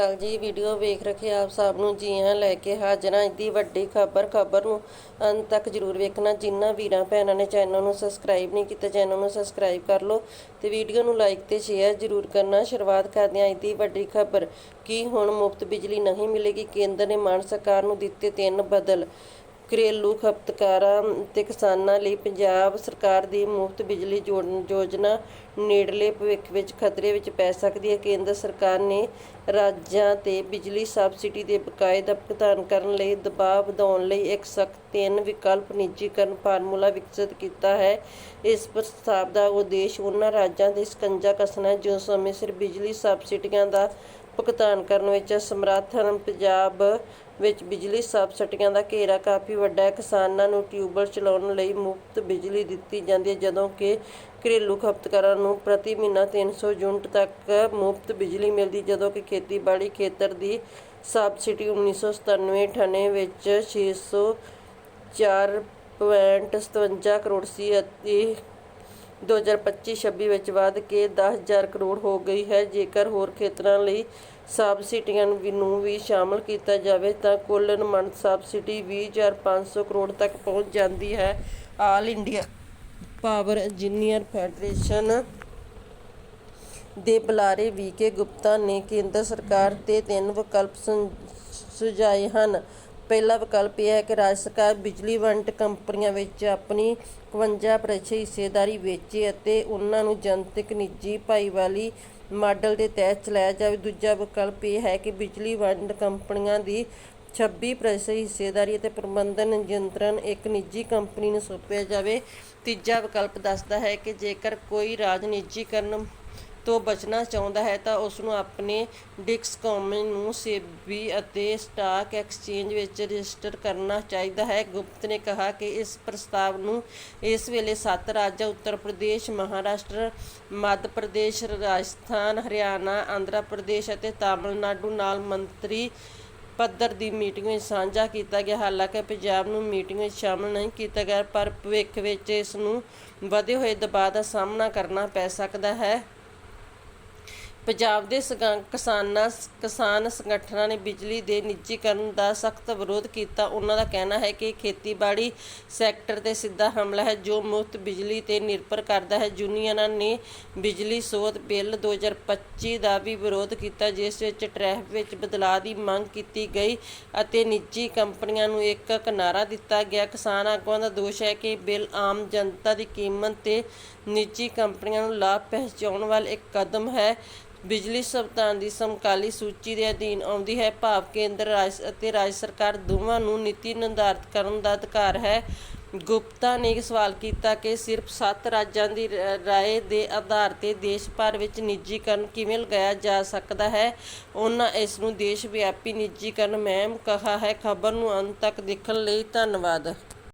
ਹਾਲ ਜੀ ਵੀਡੀਓ ਵੇਖ ਰੱਖੇ ਆਪ ਸਭ ਨੂੰ ਜੀ ਹਾਂ ਲੈ ਕੇ ਹਾਜ਼ਰ ਹਾਂ। ਦੀ ਵੱਡੀ ਖਬਰ ਖਬਰ ਨੂੰ ਅੰਤ ਤੱਕ ਜਰੂਰ ਵੇਖਣਾ। ਜਿਨ੍ਹਾਂ ਵੀਰਾਂ ਭੈਣਾਂ ਨੇ ਚੈਨਲ ਨੂੰ ਸਬਸਕ੍ਰਾਈਬ ਨਹੀਂ ਕੀਤਾ, ਚੈਨਲ ਨੂੰ ਸਬਸਕ੍ਰਾਈਬ ਕਰ ਲਓ ਤੇ ਵੀਡੀਓ ਨੂੰ ਲਾਈਕ ਤੇ ਸ਼ੇਅਰ ਜਰੂਰ ਕਰਨਾ। ਸ਼ੁਰੂਆਤ ਕਰਦੇ ਹਾਂ ਅੱਜ ਦੀ ਵੱਡੀ ਖਬਰ, ਕੀ ਹੁਣ ਮੁਫਤ ਬਿਜਲੀ ਨਹੀਂ ਮਿਲੇਗੀ? ਕੇਂਦਰ ਨੇ ਮਾਨ ਸਰਕਾਰ ਨੂੰ ਦਿੱਤੇ ਤਿੰਨ ਬਦਲ। ਘਰੇਲੂ ਖਪਤਕਾਰਾਂ ਅਤੇ ਕਿਸਾਨਾਂ ਲਈ ਪੰਜਾਬ ਸਰਕਾਰ ਦੀ ਮੁਫਤ ਬਿਜਲੀ ਜੋੜਨ ਯੋਜਨਾ ਨੇੜਲੇ ਭਵਿੱਖ ਵਿੱਚ ਖਤਰੇ ਵਿੱਚ ਪੈ ਸਕਦੀ ਹੈ। ਕੇਂਦਰ ਸਰਕਾਰ ਨੇ ਰਾਜਾਂ ਤੇ ਬਿਜਲੀ ਸਬਸਿਡੀ ਦੇ ਬਕਾਏ ਦਾ ਭੁਗਤਾਨ ਕਰਨ ਲਈ ਦਬਾਅ ਵਧਾਉਣ ਲਈ ਇੱਕ ਸਖਤ ਤਿੰਨ ਵਿਕਲਪ ਨਿੱਜੀਕਰਨ ਫਾਰਮੂਲਾ ਵਿਕਸਿਤ ਕੀਤਾ ਹੈ। ਇਸ ਪ੍ਰਸਤਾਵ ਦਾ ਉਦੇਸ਼ ਉਹਨਾਂ ਰਾਜਾਂ ਦੇ ਸਕੰਜਾ ਕੱਸਣਾ ਜੋ ਸਮੇਂ ਸਿਰ ਬਿਜਲੀ ਸਬਸਿਡੀਆਂ ਦਾ ਭੁਗਤਾਨ ਕਰਨ ਵਿੱਚ ਅਸਮਰੱਥ ਹਨ। ਪੰਜਾਬ ਵਿੱਚ ਬਿਜਲੀ ਸਬਸਿਡੀਆਂ ਦਾ ਘੇਰਾ ਕਾਫੀ ਵੱਡਾ ਹੈ। ਕਿਸਾਨਾਂ ਨੂੰ ਟਿਊਬਵੈੱਲ ਚਲਾਉਣ ਲਈ ਮੁਫਤ ਬਿਜਲੀ ਦਿੱਤੀ ਜਾਂਦੀ ਹੈ, ਜਦੋਂ ਕਿ ਘਰੇਲੂ ਖਪਤਕਾਰਾਂ ਨੂੰ ਪ੍ਰਤੀ ਮਹੀਨਾ 300 ਯੂਨਿਟ ਤੱਕ ਮੁਫਤ ਬਿਜਲੀ ਮਿਲਦੀ, ਜਦੋਂ ਕਿ ਖੇਤੀਬਾੜੀ ਖੇਤਰ ਦੀ ਸਬਸਿਡੀ 1997-98 ਵਿੱਚ 604.57 ਕਰੋੜ ਸੀ ਅਤੇ 2025-26 ਵਿੱਚ ਵਧ ਕੇ 10000 ਕਰੋੜ ਹੋ ਗਈ ਹੈ। ਜੇਕਰ ਹੋਰ ਖੇਤਰਾਂ ਲਈ ਸਬਸਿਡੀਆਂ ਵੀ ਨੂੰ ਵੀ ਸ਼ਾਮਲ ਕੀਤਾ ਜਾਵੇ, ਤਾਂ ਕੁੱਲ ਅਨੁਮਾਨਿਤ ਸਬਸਿਡੀ 20500 ਕਰੋੜ ਤੱਕ ਪਹੁੰਚ ਜਾਂਦੀ ਹੈ। All India Power Engineers Federation ਦੇ ਬੁਲਾਰੇ ਵੀਕੇ ਗੁਪਤਾ ਨੇ ਕੇਂਦਰ ਸਰਕਾਰ ਤੇ ਤਿੰਨ ਵਿਕਲਪ ਸੁ- ਸੁਝਾਏ ਹਨ। ਪਹਿਲਾ ਵਿਕਲਪ ਇਹ ਹੈ ਕਿ ਰਾਜ ਸਰਕਾਰ ਬਿਜਲੀ ਵੰਡ ਕੰਪਨੀਆਂ ਵਿੱਚ ਆਪਣੀ 51% ਹਿੱਸੇਦਾਰੀ ਵੇਚੇ ਅਤੇ ਉਹਨਾਂ ਨੂੰ ਜਨਤਕ ਨਿੱਜੀ ਭਾਈਵਾਲੀ ਮਾਡਲ ਦੇ ਤਹਿਤ ਚਲਾਇਆ ਜਾਵੇ। ਦੂਜਾ ਵਿਕਲਪ ਇਹ ਹੈ ਕਿ ਬਿਜਲੀ ਵੰਡ ਕੰਪਨੀਆਂ ਦੀ 26% ਹਿੱਸੇਦਾਰੀ ਅਤੇ ਪ੍ਰਬੰਧਨ ਨਿਯੰਤਰਣ ਇੱਕ ਨਿੱਜੀ ਕੰਪਨੀ ਨੂੰ ਸੌਂਪਿਆ ਜਾਵੇ। ਤੀਜਾ ਵਿਕਲਪ ਦੱਸਦਾ ਹੈ ਕਿ ਜੇਕਰ ਕੋਈ ਰਾਜ ਨਿੱਜੀਕਰਨ ਤੋਂ ਬਚਣਾ ਚਾਹੁੰਦਾ ਹੈ ਤਾਂ ਉਸ ਨੂੰ ਆਪਣੇ ਡਿਸਕੌਮ ਨੂੰ ਸੇਬੀ ਅਤੇ ਸਟਾਕ ਐਕਸਚੇਂਜ ਵਿੱਚ ਰਜਿਸਟਰ ਕਰਨਾ ਚਾਹੀਦਾ ਹੈ। ਗੁਪਤ ਨੇ ਕਿਹਾ ਕਿ ਇਸ ਪ੍ਰਸਤਾਵ ਨੂੰ ਇਸ ਵੇਲੇ ਸੱਤ ਰਾਜਾਂ, ਉੱਤਰ ਪ੍ਰਦੇਸ਼, ਮਹਾਰਾਸ਼ਟਰ, ਮੱਧ ਪ੍ਰਦੇਸ਼, ਰਾਜਸਥਾਨ, ਹਰਿਆਣਾ, ਆਂਧਰਾ ਪ੍ਰਦੇਸ਼ ਅਤੇ ਤਾਮਿਲਨਾਡੂ ਨਾਲ ਮੰਤਰੀ ਪੱਧਰ ਦੀ ਮੀਟਿੰਗ ਵਿੱਚ ਸਾਂਝਾ ਕੀਤਾ ਗਿਆ। ਹਾਲਾਂਕਿ ਪੰਜਾਬ ਨੂੰ ਮੀਟਿੰਗ ਵਿੱਚ ਸ਼ਾਮਲ ਨਹੀਂ ਕੀਤਾ ਗਿਆ, ਪਰ ਭਵਿੱਖ ਵਿੱਚ ਇਸ ਨੂੰ ਵਧੇ ਹੋਏ ਦਬਾਅ ਦਾ ਸਾਹਮਣਾ ਕਰਨਾ ਪੈ ਸਕਦਾ ਹੈ। ਪੰਜਾਬ ਦੇ ਸਗੰ- ਕਿਸਾਨਾਂ, ਕਿਸਾਨ ਸੰਗਠਨਾਂ ਨੇ ਬਿਜਲੀ ਦੇ ਨਿੱਜੀਕਰਨ ਦਾ ਸਖਤ ਵਿਰੋਧ ਕੀਤਾ। ਉਹਨਾਂ ਦਾ ਕਹਿਣਾ ਹੈ ਕਿ ਖੇਤੀਬਾੜੀ ਸੈਕਟਰ ਤੇ ਸਿੱਧਾ ਹਮਲਾ ਹੈ, ਜੋ ਮੁਫਤ ਬਿਜਲੀ ਤੇ ਨਿਰਭਰ ਕਰਦਾ ਹੈ। ਯੂਨੀਅਨਾਂ ਨੇ ਬਿਜਲੀ ਸੋਧ ਬਿੱਲ 2025 ਦਾ ਵੀ ਵਿਰੋਧ ਕੀਤਾ, ਜਿਸ ਵਿੱਚ ਟਰੈਫ ਵਿੱਚ ਬਦਲਾਅ ਦੀ ਮੰਗ ਕੀਤੀ ਗਈ ਅਤੇ ਨਿੱਜੀ ਕੰਪਨੀਆਂ ਨੂੰ ਇੱਕ ਕਿਨਾਰਾ ਦਿੱਤਾ ਗਿਆ। ਕਿਸਾਨ ਆਗੂਆਂ ਦਾ ਦੋਸ਼ ਹੈ ਕਿ ਬਿੱਲ ਆਮ ਜਨਤਾ ਦੀ ਕੀਮਤ ਤੇ ਨਿੱਜੀ ਕੰਪਨੀਆਂ ਨੂੰ ਲਾਭ ਪਹੁੰਚਾਉਣ ਵਾਲਾ ਇੱਕ ਕਦਮ ਹੈ। ਬਿਜਲੀ ਸੰਵਿਧਾਨ ਦੀ ਸਮਕਾਲੀ ਸੂਚੀ ਦੇ ਅਧੀਨ ਆਉਂਦੀ ਹੈ। ਭਾਵ ਕੇਂਦਰ ਰਾਜ ਅਤੇ ਰਾਜ ਸਰਕਾਰ ਦੋਵਾਂ ਨੂੰ ਨੀਤੀ ਨਿਰਧਾਰਤ ਕਰਨ ਦਾ ਅਧਿਕਾਰ ਹੈ। ਗੁਪਤਾ ਨੇ ਸਵਾਲ ਕੀਤਾ ਕਿ ਸਿਰਫ 7 ਰਾਜਾਂ ਦੀ ਰ- ਰਾਏ ਦੇ ਆਧਾਰ ਤੇ ਦੇਸ਼ ਭਰ ਵਿੱਚ ਨਿੱਜੀਕਰਨ ਕਿਵੇਂ ਲਗਾਇਆ ਜਾ ਸਕਦਾ ਹੈ? ਉਹਨਾਂ ਇਸ ਨੂੰ ਦੇਸ਼ ਵਿਆਪੀ ਨਿੱਜੀਕਰਨ ਮਹਿਮ ਕਹਾ ਹੈ। ਖਬਰ ਨੂੰ ਅੰਤ ਤੱਕ ਦੇਖਣ ਲਈ ਧੰਨਵਾਦ।